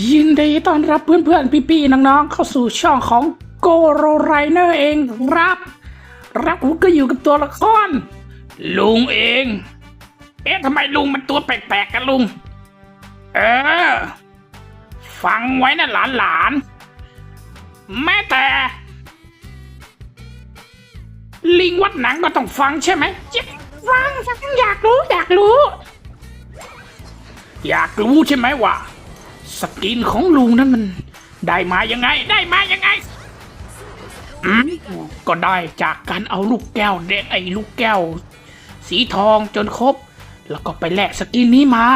ยินดีต้อนรับเพื่อนๆ พี่ๆ น้องๆ เข้าสู่ช่องของโกโรไรเนอร์เองครับรับผมก็อยู่กับตัวละคร ลุงเอง เอ๊ะทำไมลุงมันตัวแปลกๆกันลุง เออ ฟังไว้นะหลานๆ แม้แต่ ลิงวัดหนังก็ต้องฟังใช่ไหมจะฟังฟังอยากรู้อยากรู้ อยากรู้ใช่ไหมว่า สกินของลุงนั้นมัน ได้มายังไง ได้มายังไงอืมก็ได้จากการเอาลูกแก้วเด็กไอ้ลูกแก้ว สีทองจนครบ แล้วก็ไปแลกสกินนี้มา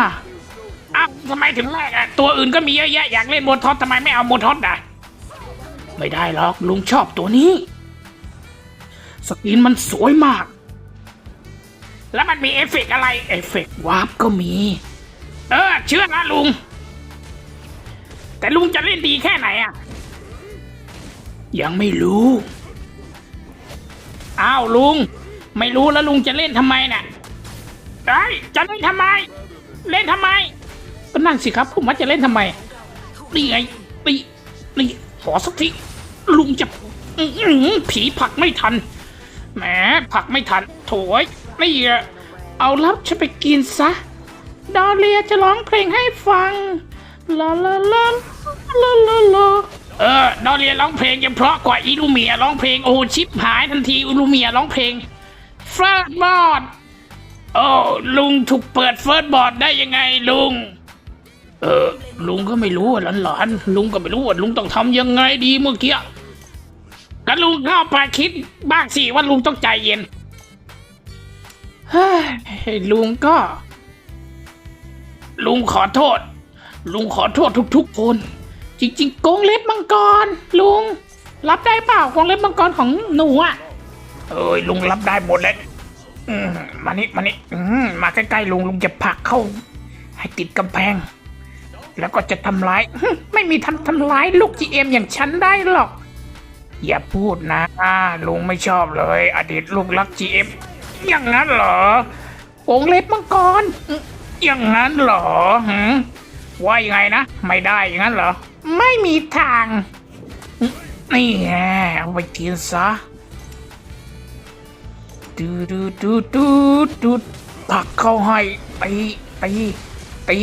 อ้าวทำไมถึงแลกอะตัวอื่นก็มีเยอะแยะอยากเล่นโมทอสทำไมไม่เอาโมทอสอะไม่ได้หรอกลุงชอบตัวนี้ สกินมันสวยมาก แล้วมันมีเอฟเฟกต์อะไร เอฟเฟกต์วาร์ปก็มี เออ เชื่อนะลุง แต่ลุงจะเล่นดีแค่ไหนอะ ยังไม่รู้ อ้าวลุง ไม่รู้แล้วลุงจะเล่นทำไมน่ะไอ้จะเล่นทำไม เล่นทำไมก็นั่นสิครับผมว่าจะเล่นทำไมนี่ไงตีนี่ขอสักทีลุงจะผีผักไม่ทันแหมผักไม่ทัน โถยนี่เอะเอาลับฉันไปกินซะ ดอเลียจะร้องเพลงให้ฟัง ลาลาลาลาลาลาเออดอเลียร้องเพลงยังเพราะกว่าอีลูเมียร้องเพลงโอ้ชิปหายทันทีอีลูเมียร้องเพลงเฟิร์สบอร์ดโอ้ลุงถูกเปิดเฟิร์สบอร์ดได้ยังไงลุง เออลุงก็ไม่รู้อะหลานๆลุงก็ไม่รู้ว่าลุงต้องทำยังไงดีเมื่อกี้ก็ลุงเข้าไปคิดบ้างสิว่าลุงต้องใจเย็นเฮ้ยลุงก็ ลุงขอโทษ ลุงขอโทษทุกๆคน จริง ๆกงเล็บมังกร ลุง รับได้เปล่ากงเล็บมังกรของหนูอะเอ้ยลุงรับได้หมดเลยอืมมานี่มานี่อืมมาใกล้ๆลุงลุงจะผลักเข้า ให้ติดกำแพง แล้วก็จะทำร้ายไม่มีทำทำร้ายลูกจีเอ็มอย่างฉันได้หรอก อย่าพูดนะลุงไม่ชอบเลย อดีตลูกรักจีเอ็มอย่างนั้นเหรอองเล็บมังกรอืมอย่างนั้นเหรอหืม ว่ายังไงนะ ไม่ได้อย่างนั้นเหรอ ไม่มีทางอืมนี่ไงเอาไปกินซะดูดูดูดูดูผลักเข้าให้ตีตีตี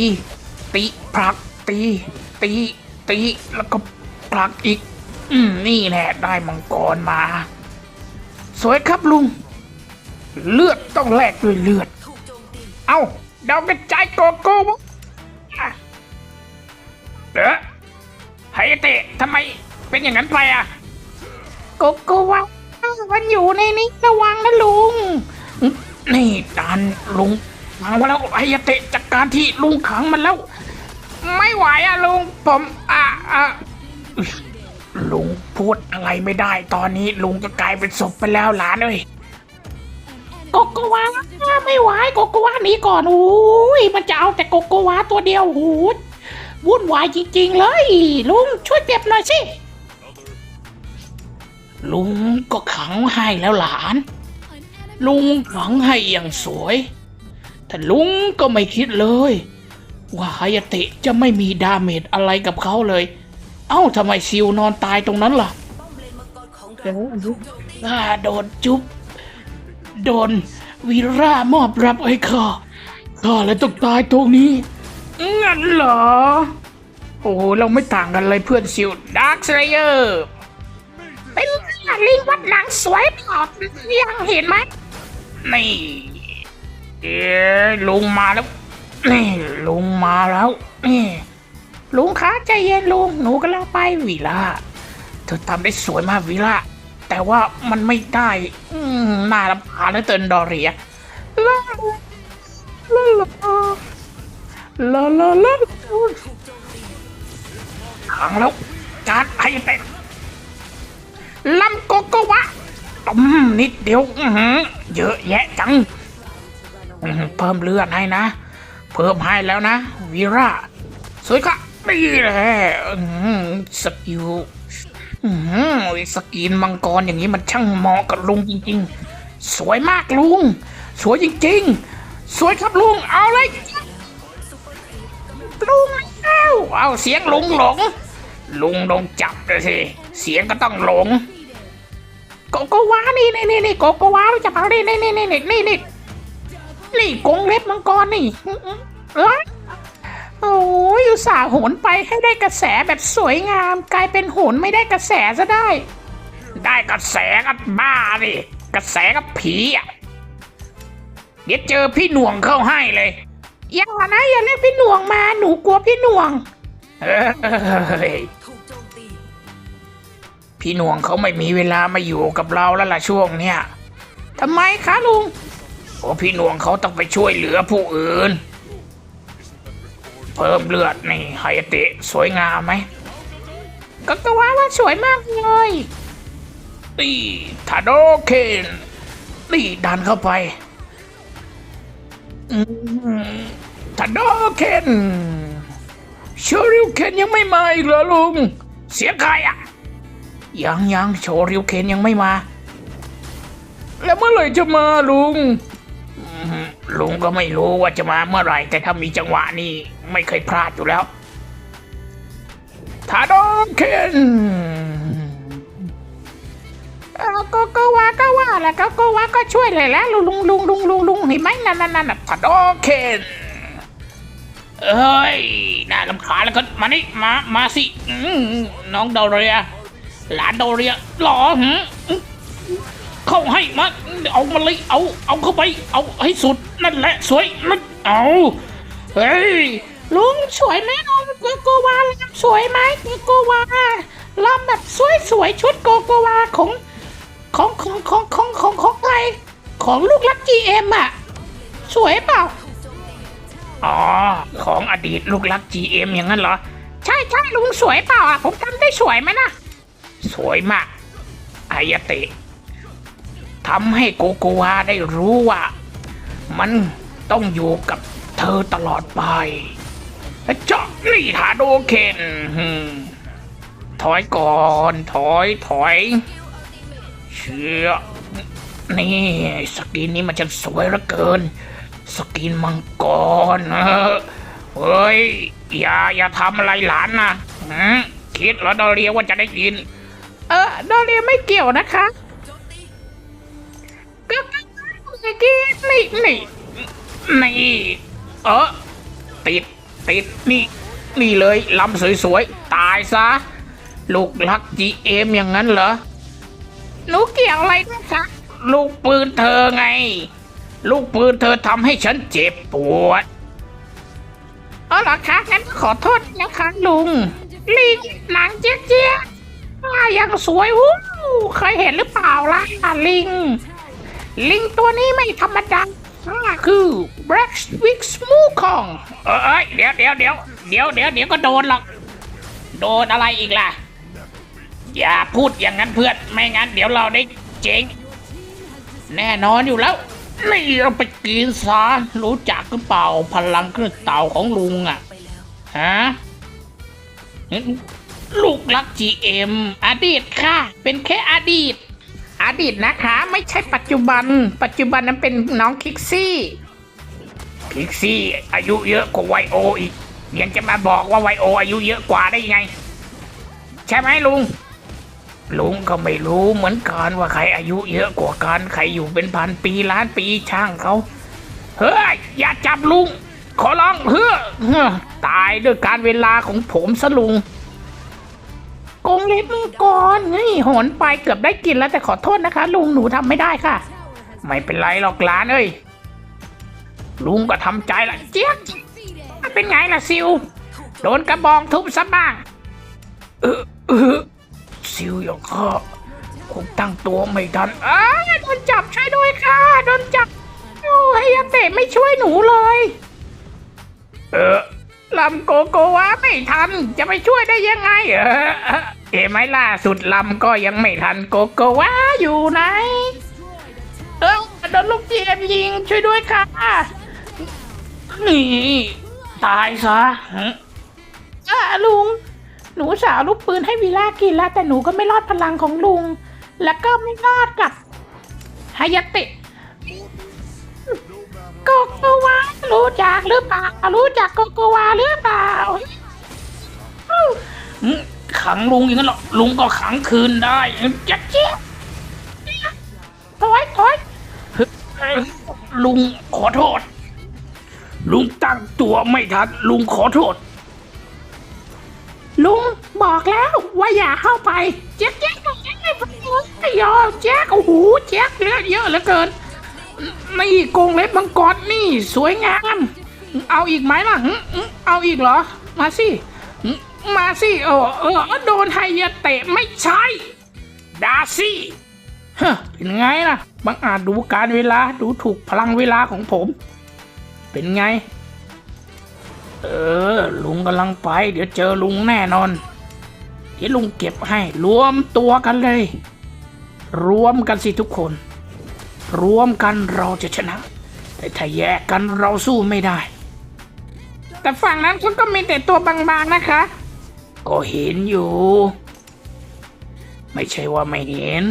ตีผลักตีตีตีแล้วก็ผลักอีก อืมนี่แหละได้มังกรมา สวยครับลุง เลือดต้องแลกด้วยเลือด เอ้าดาวกระจายโกโก้วะอะ เด้อไฮเตะทำไมเป็นอย่างนั้นไปอะโกโก้วะมันอยู่ในนี้ระวังนะลุง นี่ดันลุงฟังมาแล้วไฮเตะจัดการที่ลุงขังมันแล้ว ไม่ไหวอะลุงผมอะอะลุงพูดอะไรไม่ได้ ตอนนี้ลุงก็กลายเป็นศพไปแล้วหลานเอ้ยโกโกวาไม่ไหวโกโกวาหนีก่อนโอ้ยมันจะเอาแต่โกโกวาตัวเดียวโอ้ย วุ่นวายจริงๆเลย ลุงช่วยเก็บหน่อยสิ ลุงก็ขังให้แล้วหลาน ลุงขังให้อย่างสวย แต่ลุงก็ไม่คิดเลย ว่าฮายาเตะจะไม่มีดาเมจอะไรกับเขาเลย เอ้าทำไมซิวนอนตายตรงนั้นล่ะเดี๋ยวอ่าโดนจุ๊บโดนวีร่ามอบรับให้ข้าข้าเลยต้องตายตรงนี้ งั้นเหรอ โอ้โห เราไม่ต่างกันเลยเพื่อนซิวดาร์คสเลเยอร์เป็นลิงวัดหลังสวยปอดยังเห็นไหมนี่เอ๊ะลุงมาแล้ว นี่ลุงมาแล้วนี่ลุงคะใจเย็นลุงหนูกำลังไปวิล่าเธอทำได้สวยมากวิล่าแต่ว่ามันไม่ได้อืมน่ารำคาญเหลือเกินดอเรียลาลา ลาลาลาขังแล้วการให้เต็มลำโกโกวะต้มนิดเดียวเยอะแยะจัง เพิ่มเลือดให้นะ เพิ่มให้แล้วนะ วีราสวยค่ะนี่แหละสกิลอื้อหือสกินมังกรอย่างนี้มันช่างเหมาะกับลุงจริง ๆ สวยมากลุง สวยจริง ๆ สวยครับลุง เอาเลย ลุงเอาเอาเสียงลุงหลง ลุงโดนจับเลยสิเสียงก็ต้องหลงโกโกวานี่นี่นี่นี่โกโกวารู้จักเปล่านี่นี่นี่นี่นี่นี่นี่นี่กงเล็บมังกรนี่เอ้ยโอ้ยอุตส่าห์โหนไปให้ได้กระแสแบบสวยงาม กลายเป็นโหนไม่ได้กระแสซะได้ ได้กระแสกับบ้าดิกระแสกับผีอะเดี๋ยวเจอพี่หน่วงเข้าให้เลย อย่านะอย่าเรียกพี่หน่วงมาหนูกลัวพี่หน่วงเฮ้ยพี่หน่วงเขาไม่มีเวลามาอยู่กับเราแล้วล่ะช่วงเนี้ยทำไมคะลุงโอ้พี่หน่วงเขาต้องไปช่วยเหลือผู้อื่น เพิ่มเลือดนี่ไฮเตะสวยงามไหมก็ก็ว่าว่าสวยมากเลยนี่ทาโดเคนนี่ดันเข้าไป อืม ทาโดเคนโชริวเคนยังไม่มาอีกเหรอลุง เสียงใครอะ ยังยังโชริวเคนยังไม่มา แล้วเมื่อไหร่จะมาลุง ลุงก็ไม่รู้ว่าจะมาเมื่อไหร่ แต่ถ้ามีจังหวะนี่ไม่เคยพลาดอยู่แล้วทาโดเคนเออก็ก็ว่าก็ว่าแหละก็ก็ว่าก็ช่วยเลยแล้วลุงลุงลุงลุงลุงลุงเห็นไหมนั่นนั่นนั่นทาโดเคน เอ้ยน่าลำคาแล้วก็มานี่มา มาสิน้องดอเรีย หลานโดเรียหรอหืเข้าให้มาเอามาเลยเอา เอาเข้าไป เอาให้สุดนั่นแหละสวยนั่นเอาเฮ้ยลุงสวยไหมลุงโกโกวาลำสวยไหมโกโกวาลำแบบสวยสวยชุดโกโกวาของของของของของของของใครของลูกรักจีเอ็มอะสวยเปล่า อ๋อ ของอดีตลูกรักจีเอ็มอย่างนั้นเหรอ ใช่ใช่ลุงสวยเปล่าอะ ผมทำได้สวยไหมนะ สวยมากอายเตะทำให้โกโกวาได้รู้ว่า มันต้องอยู่กับเธอตลอดไปเจาะนี่ทาโดเคนถอยก่อน ถอยถอยเชื่อนี่สกินนี้มันจะสวยเหลือเกิน สกินมังกรเออเฮ้ย อย่าอย่าทำอะไรหลานนะหืมคิดแล้วดอเรียว่าจะได้ยิน เออดอเรียไม่เกี่ยวนะคะก็ก็เมื่อกี้นี่นี่นี่เออติดติดนี่ นี่เลยลำสวยๆ ตายซะ ลูกรักจีเอ็มอย่างนั้นเหรอหนูเกี่ยวอะไรด้วยคะลูกปืนเธอไง ลูกปืนเธอทำให้ฉันเจ็บปวดเออเหรอคะงั้นขอโทษนะคะลุง ลิงหนังเจี๊ยเจี๊ยกอ่ายังสวยวู้เคยเห็นหรือเปล่าล่ะลิง ลิงตัวนี้ไม่ธรรมดาคือ Black Wig Smooth ของเอ้ยเดี๋ยวเดี๋ยวเดี๋ยวเดี๋ยวเดี๋ยวเดี๋ยวก็โดนหรอก โดนอะไรอีกล่ะ อย่าพูดอย่างนั้นเพื่อน ไม่งั้นเดี๋ยวเราได้เจ๊งแน่นอนอยู่แล้ว นี่เราไปกินซะรู้จักหรือเปล่าพลังเครื่องเต่าของลุงอะฮะลูกรัก GM อดีตค่ะ เป็นแค่อดีต อดีตนะคะ ไม่ใช่ปัจจุบัน ปัจจุบันนั้นเป็นน้องคิกซี่คิกซี่ อายุเยอะกว่าไวโออีกยังจะมาบอกว่าไวโออายุเยอะกว่าได้ยังไง ใช่ไหมลุง ลุงก็ไม่รู้เหมือนกันว่าใครอายุเยอะกว่ากันใครอยู่เป็นพันปีล้านปีช่างเขา เฮ้ย อย่าจับลุง ขอร้องเฮ้อเฮ้อตายด้วยการเวลาของผมสลุงกงเล็บมังกรนี่โหนไปเกือบได้กินแล้วแต่ขอโทษนะคะ ลุงหนูทำไม่ได้ค่ะ ไม่เป็นไรหรอกหลานเอ้ยลุงก็ทำใจละเจี๊ยบเป็นไงล่ะซิว โดนกระบองทุบซะบ้าง เออเออ ซิวอย่างข้าคงตั้งตัวไม่ทันอ้าโดนจับช่วยด้วยค่ะโดนจับโอ้ยยาเตะไม่ช่วยหนูเลย เออลำโกโกวาไม่ทัน จะไปช่วยได้ยังไง เออเอไหมล่าสุดลำก็ยังไม่ทันโกโกวาอยู่ไหนเออโดนลูกเจี๊ยบยิงช่วยด้วยค่ะนี่ตายซะอะลุง หนูสาวลูกปืนให้วิล่ากินแล้วแต่หนูก็ไม่รอดพลังของลุง แล้วก็ไม่รอดกับฮายาเตะโกโกวารู้จักหรือเปล่ารู้จักโกโกวาหรือเปล่าขังลุงอย่างนั้นหรอลุงก็ขังคืนได้เจ๊ะเจ๊ะถอยถอยลุงขอโทษ ลุงตั้งตัวไม่ทันลุงขอโทษ ลุงบอกแล้วว่าอย่าเข้าไปแจ๊กแจ๊กแจ๊กไม่ยอมแจ๊กโอ้โหแจ๊กเยอะเยอะเหลือเกินนี่กงเล็บมังกรนี่สวยงาม เอาอีกไหมล่ะเอาอีกเหรอ มาสิมาสิเออเออโดนไฮยาเตะไม่ใช่ดาซี่เฮ้เป็นไงล่ะบังอาจดูการเวลาดูถูกพลังเวลาของผม เป็นไง เออ ลุงกำลังไป เดี๋ยวเจอลุงแน่นอนเดี๋ยวลุงเก็บให้ รวมตัวกันเลย รวมกันสิทุกคน รวมกันเราจะชนะ แต่ถ้าแยกกันเราสู้ไม่ได้ แต่ฝั่งนั้นเขาก็มีแต่ตัวบางๆนะคะ ก็เห็นอยู่ ไม่ใช่ว่าไม่เห็น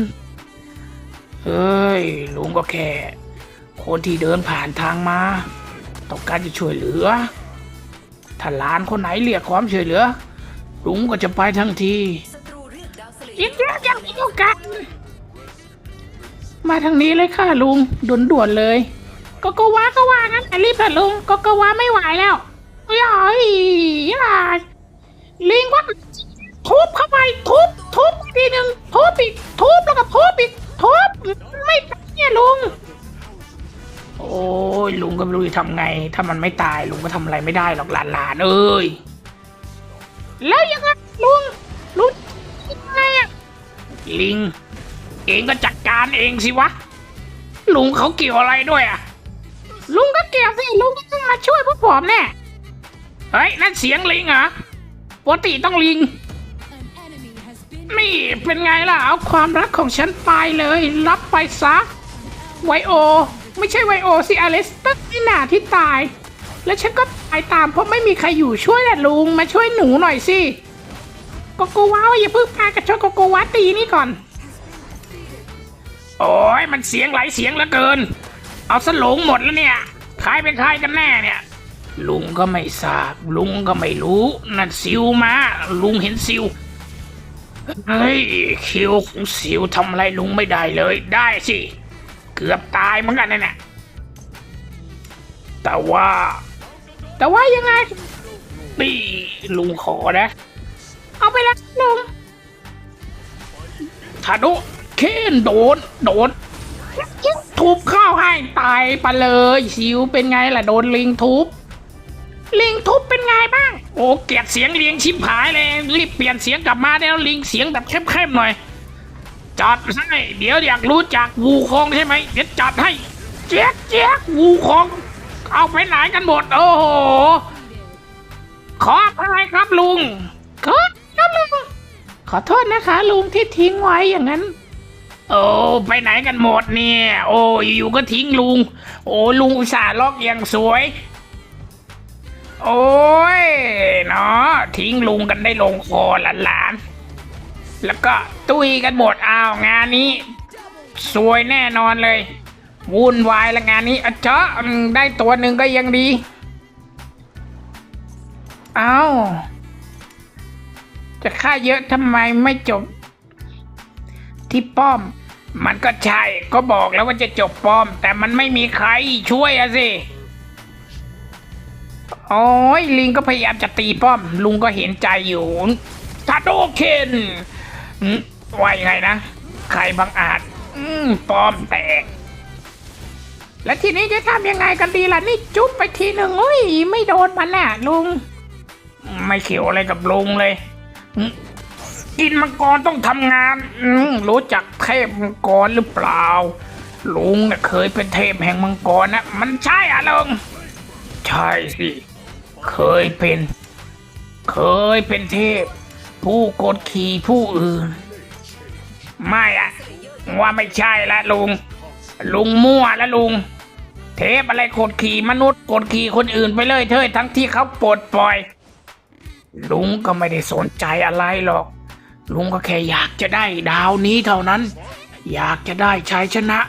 เฮ้ยลุงก็แค่ คนที่เดินผ่านทางมา ต้องการจะช่วยเหลือ ถ้าหลานคนไหนเรียกความช่วยเหลือลุงก็จะไปทั้งทียินดีอย่างเดียวกันมาทางนี้เลยค่ะลุงด่วนๆเลย ก็ก็ว่าก็ว่างั้นรีบเถอะลุงก็ก็ว่าไม่ไหวแล้วย่อยย่อยลิงว่าทุบเข้าไปทุบทุบทีหนึ่งทุบอีกทุบแล้วก็ทุบอีกทุบไม่ตายเนี่ยลุง โอ้ยลุงก็ไม่รู้จะทำไง ถ้ามันไม่ตายลุงก็ทำอะไรไม่ได้หรอกหลานๆเอ้ยแล้วยังไงลุงลุงยังไงอะลิง เองก็จัดการเองสิวะ ลุงเขาเกี่ยวอะไรด้วยอะลุงก็เกี่ยวสิลุงก็ต้องมาช่วยพวกผมแน่เฮ้ยนั่นเสียงลิงเหรอปกติต้องลิงนี่เป็นไงล่ะ เอาความรักของฉันไปเลย รับไปซะไวโอ ไม่ใช่ไวโอสิอเลสเตอร์นี่นาที่ตาย แล้วฉันก็ตายตามเพราะไม่มีใครอยู่ช่วยแหละลุงมาช่วยหนูหน่อยสิโกโกวาอย่าเพิ่งพากระชดโกโกวาตีนี่ก่อน โอ้ยมันเสียงไหลเสียงเหลือเกิน เอาสลงหมดแล้วเนี่ยใครเป็นใครกันแน่เนี่ย ลุงก็ไม่ทราบ ลุงก็ไม่รู้นั่นซิวมา ลุงเห็นซิวเฮ้ยคิวของซิวทำอะไรลุงไม่ได้เลยได้สิ เกือบตายเหมือนกันนะเนี่ยแต่ว่า แต่ว่ายังไงนี่ลุงขอนะ เอาไปแล้วลุงทานุเคนโดน โดน ทุบข้าวให้ตายไปเลยชิวเป็นไงล่ะโดนลิงทุบ ลิงทุบเป็นไงบ้าง โอ้เกลียดเสียงเลิงชิบหายเลย รีบเปลี่ยนเสียงกลับมาแล้วลิงเสียงแบบเข้มๆหน่อย จัดให้เดี๋ยวอยากรู้จักวูคองใช่ไหมเดี๋ยวจัดให้เจ๊กเจ๊กวูคอง เอาไปไหนกันหมด โอ้โห ขออะไรครับลุงขอครับลุงขอโทษนะคะ ลุงที่ทิ้งไว้อย่างนั้น โอ้ไปไหนกันหมดเนี่ย โอ้อยู่ก็ทิ้งลุง โอ้ลุงอุตส่าห์ล็อกอย่างสวย โอ้ยเนาะทิ้งลุงกันได้ลงคอหลานๆ แล้วก็ตุยกันหมดอ้าวงานนี้ สวยแน่นอนเลย วุ่นวายละงานนี้อะเจ้าอืมได้ตัวหนึ่งก็ยังดี เอาจะฆ่าเยอะทำไมไม่จบ ที่ป้อม มันก็ใช่ ก็บอกแล้วว่าจะจบป้อม แต่มันไม่มีใครช่วยอะสิโอ้ยลิงก็พยายามจะตีป้อม ลุงก็เห็นใจอยู่ทาโดเคน ว่ายังไงนะ ใครบังอาจ อืมป้อมแตก แล้วทีนี้จะทำยังไงกันดีล่ะ นี่จุ๊บไปทีหนึ่งโอ้ย ไม่โดนมันน่ะลุง ไม่เขียวอะไรกับลุงเลย กินมังกรต้องทำงาน รู้จักเทพมังกรหรือเปล่า ลุงเคยเป็นเทพแห่งมังกรนะ มันใช่อะลุง ใช่สิ เคยเป็น เคยเป็นเทพ ผู้กดขี่ผู้อื่น ไม่อะว่าไม่ใช่ละลุง ลุงมั่วล้วลุง เทพอะไรกดขี่มนุษย์กดขี่คนอื่นไปเลยเถิดทั้งที่เขาปลดปล่อย ลุงก็ไม่ได้สนใจอะไรหรอก ลุงก็แค่อยากจะได้ดาวนี้เท่านั้น อยากจะได้ชัยชนะ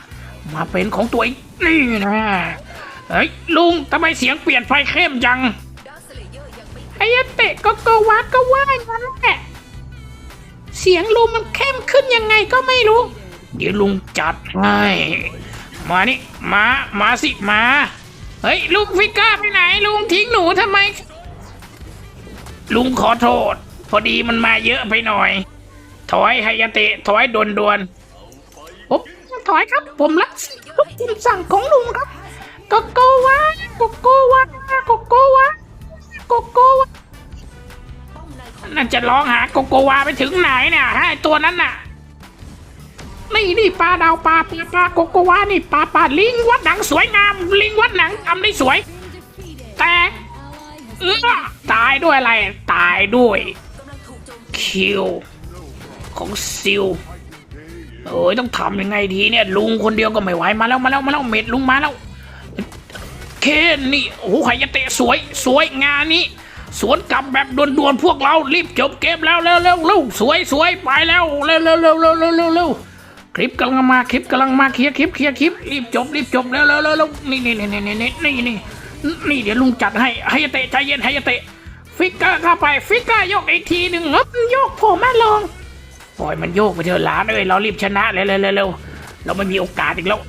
มาเป็นของตัวเองนี่นะเฮ้ยลุงทำไมเสียงเปลี่ยนไฟเข้มจัง ไอ้ยะเตะก็ก็วัดก็ว่าอย่างนั้นแหละ เสียงลุงมันเข้มขึ้นยังไงก็ไม่รู้ เดี๋ยวลุงจัดให้มานี่มามาสิมาเฮ้ยลุงฟิก้าไปไหน ลุงทิ้งหนูทำไม ลุงขอโทษ พอดีมันมาเยอะไปหน่อย ถอยไฮยาเตะถอยด่วนด่วนๆผมถอยครับ ผมรักทุกคำสั่งของลุงครับโกโกวาโกโกวาโกโกวา โกโกวาน่าจะร้องหาโกโกวาไปถึงไหนเนี่ยให้ตัวนั้นน่ะ นี่นี่ปลาดาวปลาปลาปลาโกโกวานี่ปลาปลาลิงวัดหนังสวยงาม ลิงวัดหนังทำได้สวย แต่เออตายด้วยอะไร ตายด้วยคิวของซิลเอ้ยต้องทำยังไงดีเนี่ย ลุงคนเดียวก็ไม่ไหวมาแล้วมาแล้วมาแล้วเม็ดลุงมาแล้ว เคนนี่โอ้โหไฮยเตะสวยสวยงานนี้ สวนกลับแบบด่วนๆพวกเรารีบจบเกมแล้วเร็วเร็วเร็วสวยสวยไปแล้วเร็วเร็วเร็วเร็วเร็วเร็วคลิปกำลังมาคลิปกำลังมาเคลียร์คลิปเคลียร์คลิปรีบจบรีบจบเร็วเร็วเร็วนี่นี่นี่นี่นี่นี่นี่นี่นี่เดี๋ยวลุงจัดให้ไฮยเตะใจเย็นไฮยเตะ ฟิกเกอร์เข้าไปฟิกเกอร์ยกอีกทีหนึ่งครับโยกผมมาลงปล่อยมันโยกไปเถอะหลานเอ้ยเรารีบชนะเร็วเร็วเร็วเร็วเราไม่มีโอกาสอีกแล้ว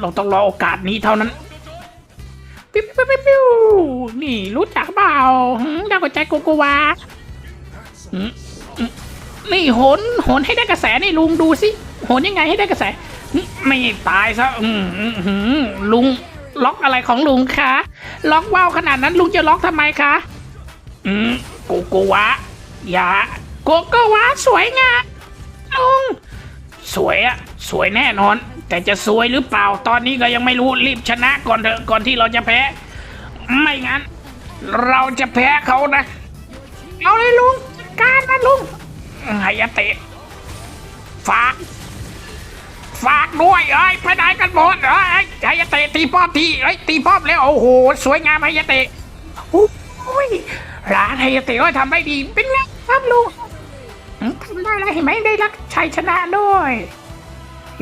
เราต้องรอโอกาสนี้เท่านั้น ปิ๊บปิ๊บปิ๊บปิ๊บนี่รู้จักเปล่าดาวกระจายโกโกวาหนี่โหนโหนให้ได้กระแสนี่ลุงดูสิโหนยังไงให้ได้กระแส ไม่ตายซะอืมลุงล็อกอะไรของลุงคะ ล็อกว่าวขนาดนั้นลุงจะล็อกทำไมคะอืมโกโกวาอย่าโกโกวาสวยงามลุงสวยอะสวยแน่นอน แต่จะสวยหรือเปล่าตอนนี้ก็ยังไม่รู้รีบชนะก่อนเถอะก่อนที่เราจะแพ้ ไม่งั้น เราจะแพ้เขานะ เอาเลยลุงการนะลุงไฮยเตะฝาก ฝากด้วยเอ้ยไปไหนกันหมดเอ้ยไฮยเตะตีป้อมทีเอ้ยตีป้อมแล้วโอ้โห สวยงามไฮยเตะโอ้ยร้านไฮยเตะก็ทำได้ดีเป็นไงครับลุงทำได้แล้วเห็นไหมได้รักชัยชนะด้วย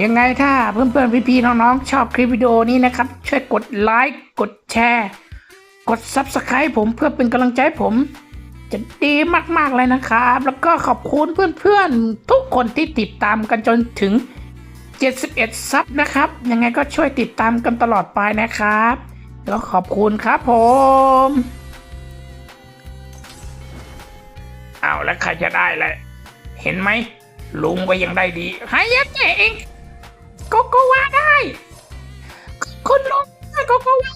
ยังไงถ้าเพื่อนๆพี่ๆน้องๆ ชอบคลิปวิดีโอนี้นะครับ ช่วยกดไลค์กดแชร์ กด Subscribe ผมเพื่อเป็นกำลังใจผม จะดีมากๆเลยนะครับ แล้วก็ขอบคุณเพื่อนๆ ทุกคนที่ติดตามกันจนถึง 71 ซับนะครับ ยังไงก็ช่วยติดตามกันตลอดไปนะครับ แล้วขอบคุณครับผม เอาแล้วใครจะได้เลยเห็นไหมลุงก็ยังได้ดีไฮยะเตะเอง โกโกวาได้คุณลุงโกโกวา